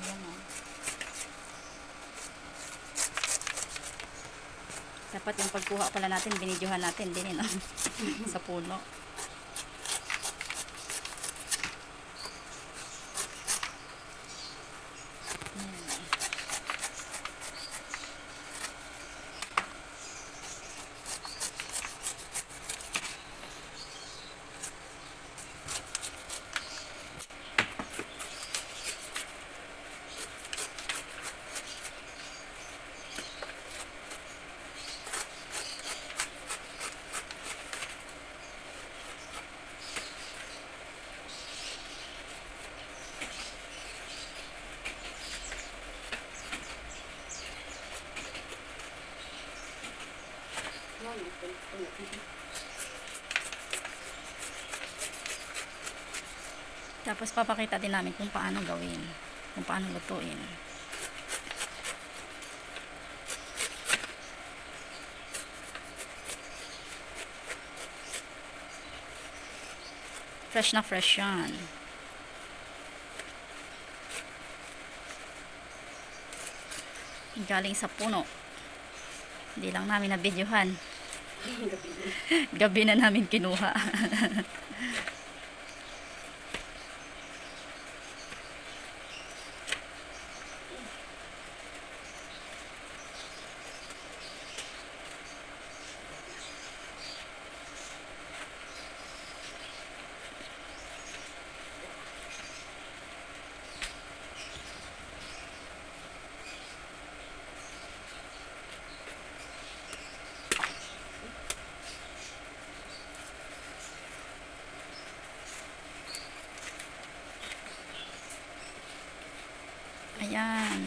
Ayan o. Dapat yung pagkuha pala natin, binidyohan natin din, no? Sa puno. Tapos papakita din namin kung paano gawin. Kung paano lutuin. Fresh na fresh yan. Galing sa puno. Hindi lang namin na-videohan. Gabi na namin kinuha. Ayan.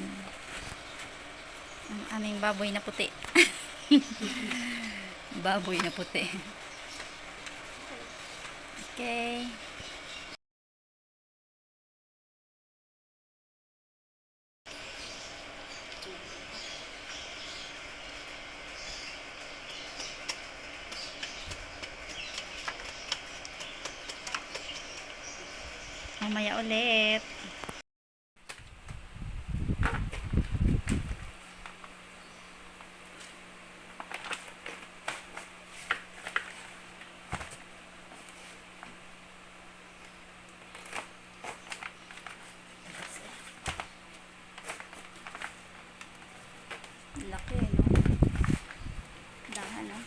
Ang aming baboy na puti. baboy na puti. Okay. Mamaya ulit. Laki, no? Dahan, no?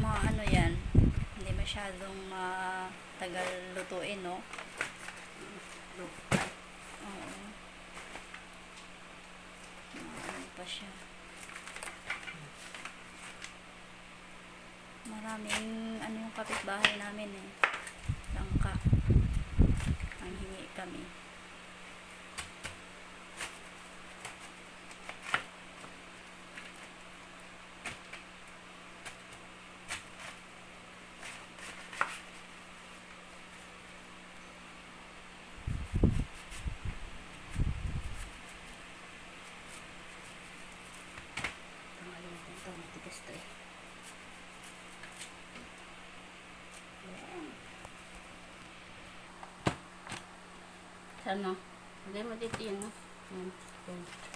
Mga ano yan, hindi masyadong matagal lutuin, no? Oo. Ano pa siya. Maraming ano yung kapitbahay namin eh. Langka. Ang hingi kami. Pangalan natin ito, matigas to eh. Ano? Lagay mo dito yun, no? Yan. Yan. Yan na.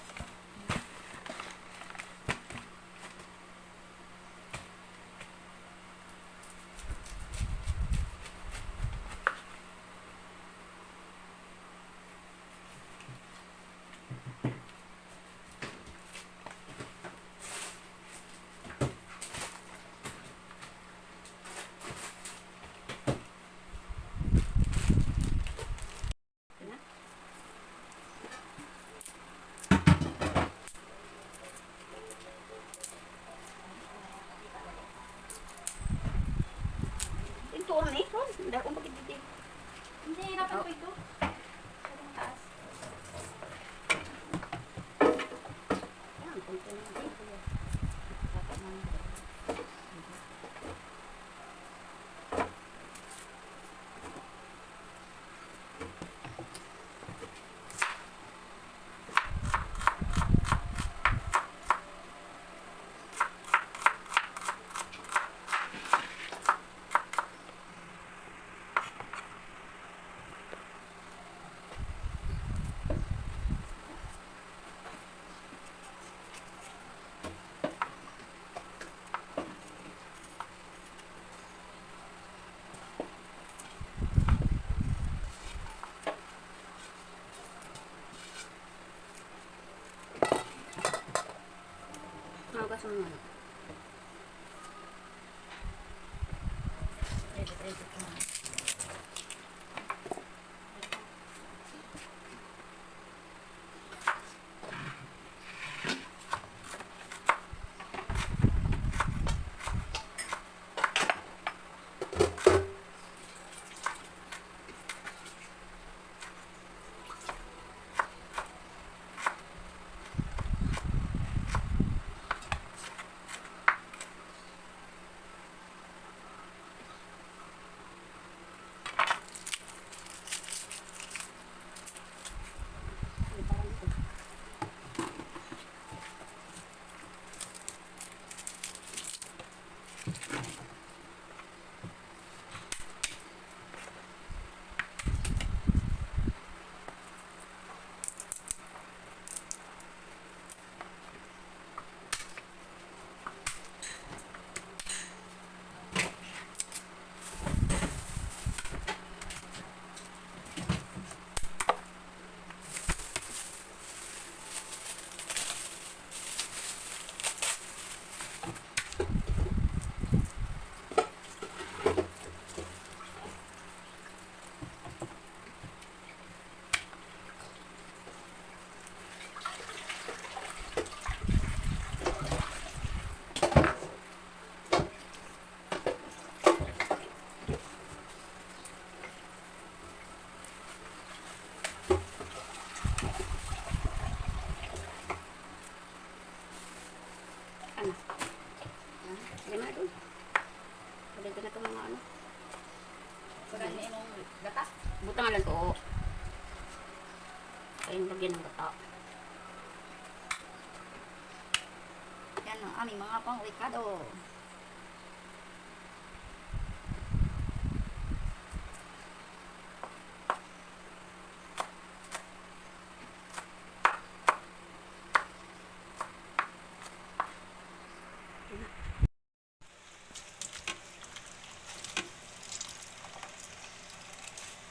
Yan ang aming mga pang Ricardo.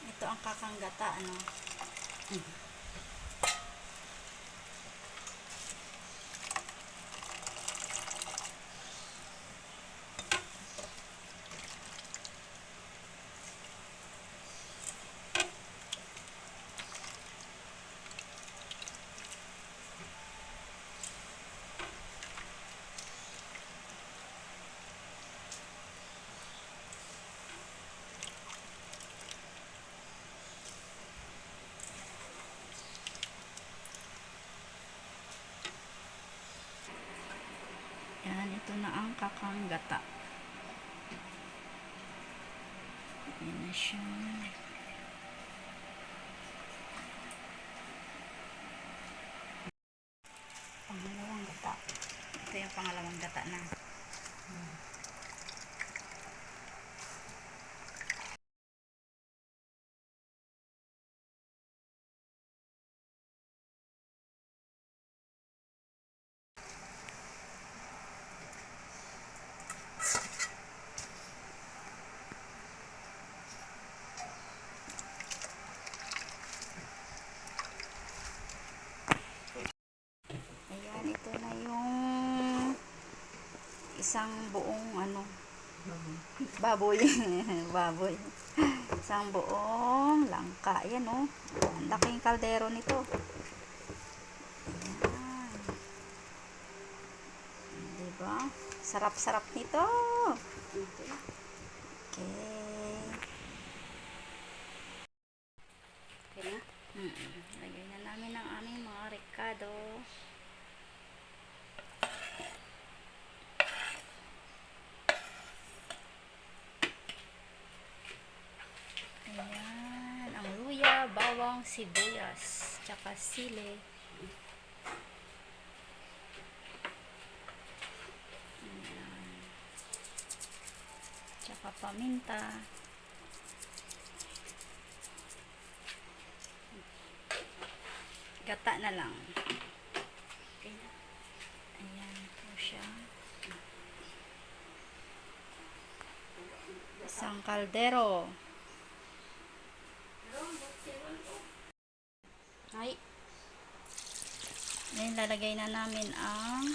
Ito ang kakanggata, ano? Yan, ito na ang kakanggata. Yan na siya. Pangalawang gata. Ito yung pangalawang gata na. Ayan, ito na yung isang buong ano, baboy. baboy. Isang buong langka. Ayan oh. Ang laking kaldero nito. Ayan. Diba? Sarap-sarap nito. Okay. Okay na? Mm-mm. Lagay na namin ang aming mga rekado. Ayan. Ang luya, bawang, sibuyas, tsaka sili. Tsaka paminta. Gata na lang. Ayan po siya. Isang kaldero. Ay, Ngayon lalagay na namin ang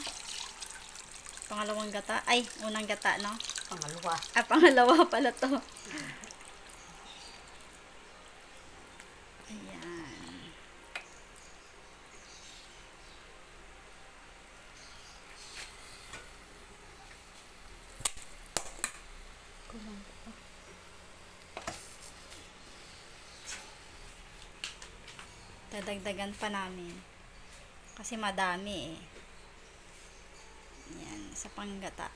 Pangalawang gata. Ay, unang gata, no? Pangalawa. Ah, pangalawa pala to. Ayan. Kulang pa. Dadagdagan pa namin. Kasi madami eh. Yan, sa panggata.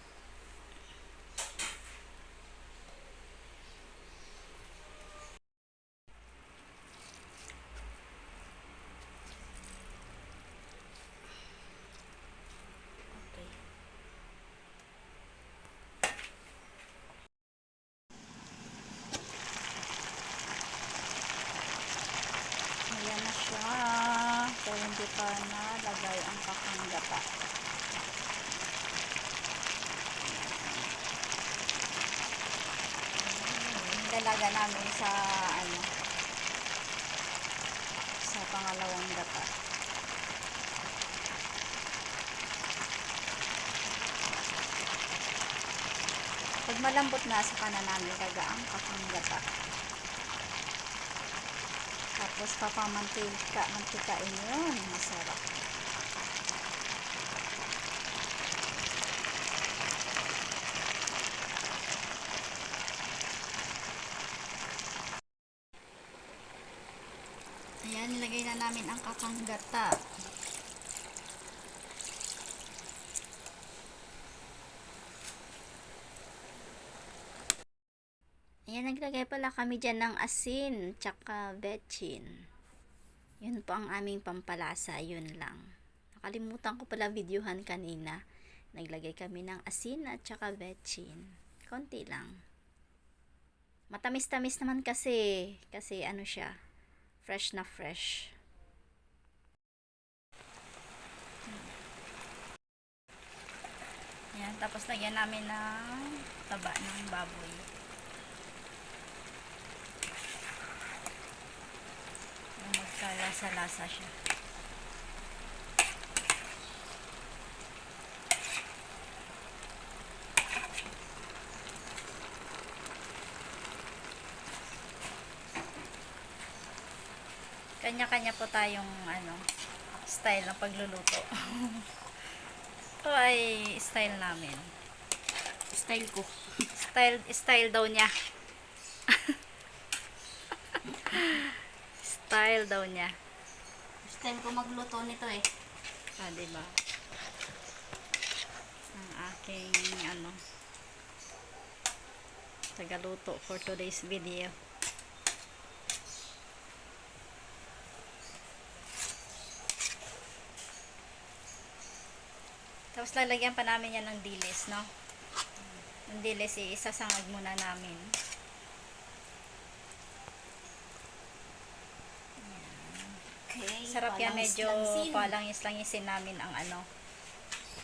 Ayan na siya. So, hindi pa nalagay ang kakanggata. Dalaga namin sa ano sa pangalawang gata. Pag malambot na sa kanan namin gagaang kakanggata. Tapos papamantika, mantikain yun. Masarap. Ayan, nilagay na namin ang kakanggata. Ayan, naglagay pala kami dyan ng asin, tsaka betchin. Yun po ang aming pampalasa, yun lang. Nakalimutan ko pala videohan kanina. Naglagay kami ng asin at tsaka betchin. Konti lang. Matamis-tamis naman kasi. Kasi ano siya, fresh na fresh. Yan, tapos lagyan namin ng taba ng baboy. magkalasa-lasa siya. Kanya-kanya po tayong ano, style ng pagluluto. Ito ay style namin. Style ko. Style, style daw niya. style daw niya. Style ko magluto nito eh. Ah, diba? Ang aking, ano, tagaluto for today's video. Tapos lalagyan pa namin yan ng dilis, no? Ang dilis, isasangag muna namin. Okay. Sarap yan, medyo palangis-langisin namin ang ano,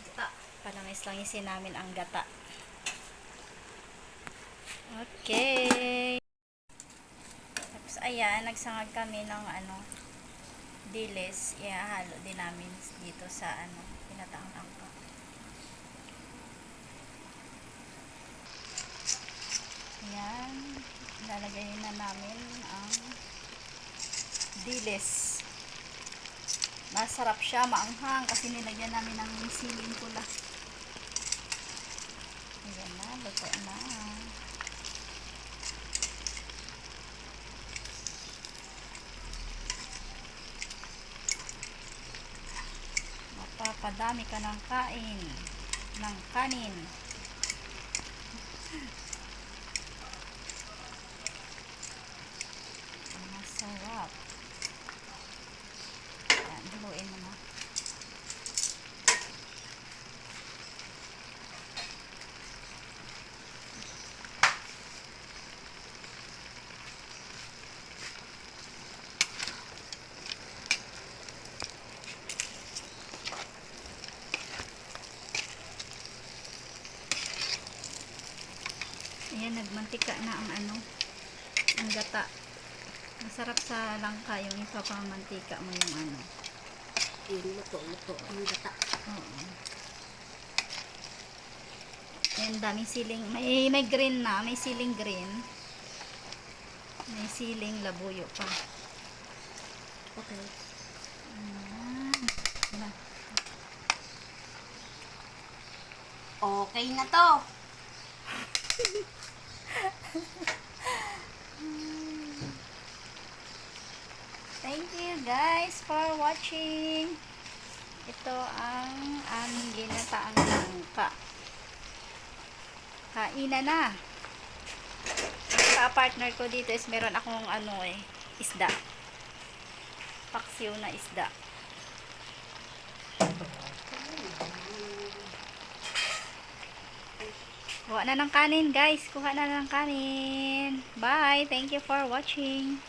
Gata. palangis-langisin namin ang gata. Okay. Tapos ayan, nagsangag kami ng ano, dilis. Ihahalo din namin dito sa ano, pinataang Ayan, lalagay na namin ang dilis. Masarap siya, maanghang kasi nilagyan namin ng siling pula. Ayan na, luto na. Mapapadami ka ng kain, ng kanin. Masarap. Ayan, haluin mo na. Ayan, nagmantika na ang ano, ang gata. Masarap sa langka yung ipapamantika mo yung ano. Yung luto, luto. Ang gata. Oo. Ayan, daming siling. May, may green na. May siling green. May siling labuyo pa. Okay. Ayan. Okay na to. Thank you guys for watching. Ito ang aming ginataang langka. Kainan na. Ang partner ko dito is meron akong ano eh, isda. Paksiw na isda. Kuha na ng kanin guys. Kuha na ng kanin. Bye. Thank you for watching.